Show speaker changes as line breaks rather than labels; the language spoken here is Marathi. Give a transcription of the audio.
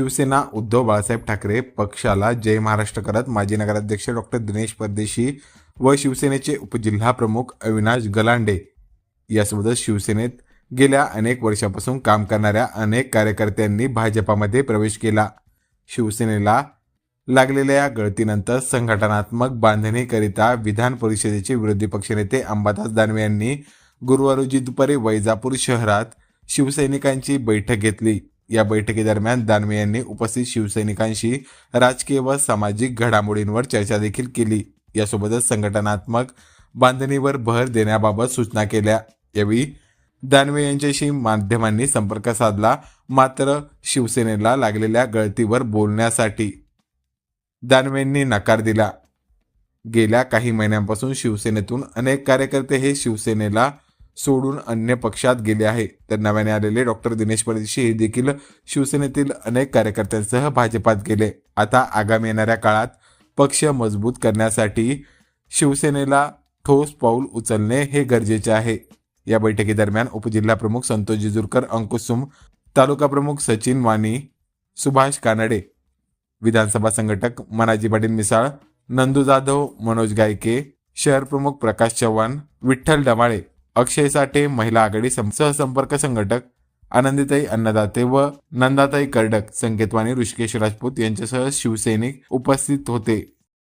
शिवसेना उद्धव बाळासाहेब ठाकरे पक्षाला जय महाराष्ट्र करत माजी नगराध्यक्ष डॉक्टर दिनेश परदेशी व शिवसेनेचे उपजिल्हा प्रमुख अविनाश गलांडे यासोबतच शिवसेनेत गेल्या अनेक वर्षापासून काम करणाऱ्या अनेक कार्यकर्त्यांनी भाजपामध्ये प्रवेश केला. शिवसेनेला लागलेल्या या गळतीनंतर संघटनात्मक बांधणीकरिता विधान परिषदेचे विरोधी पक्षनेते अंबादास दानवे यांनी गुरुवार रोजी दुपारी वैजापूर शहरात शिवसैनिकांची बैठक घेतली. या बैठकीदरम्यान दानवे यांनी उपस्थित शिवसैनिकांशी राजकीय व सामाजिक घडामोडींवर चर्चा देखील केली. यासोबतच संघटनात्मक बांधणीवर भर देण्याबाबत सूचना केल्या. यावेळी दानवे यांच्याशी माध्यमांनी संपर्क साधला. मात्र शिवसेनेला लागलेल्या गळतीवर बोलण्यासाठी दानवेंनी नकार दिला. गेल्या काही महिन्यांपासून शिवसेनेतून अनेक कार्यकर्ते हे शिवसेनेला सोडून अन्य पक्षात गेले आहे तर नव्याने आलेले डॉक्टर दिनेश परदेशी हे देखील शिवसेनेतील अनेक कार्यकर्त्यांसह भाजपात गेले. आता आगामी येणाऱ्या काळात पक्ष मजबूत करण्यासाठी शिवसेनेला ठोस पाऊल उचलणे हे गरजेचे आहे. या बैठकीदरम्यान उपजिल्हा प्रमुख संतोष जिजुरकर अंकुसुम तालुका प्रमुख सचिन वाणी सुभाष कानडे विधानसभा संघटक मनाजी पाटील मिसाळ नंदू जाधव मनोज गायके शहर प्रमुख प्रकाश चव्हाण विठ्ठल डमाळे अक्षय साठे महिला आघाडी सहसंपर्क संघटक आनंदीताई अन्नदाते व नंदाताई कर्डक संकेतवाणी ऋषिकेश राजपूत यांच्यासह शिवसैनिक उपस्थित होते.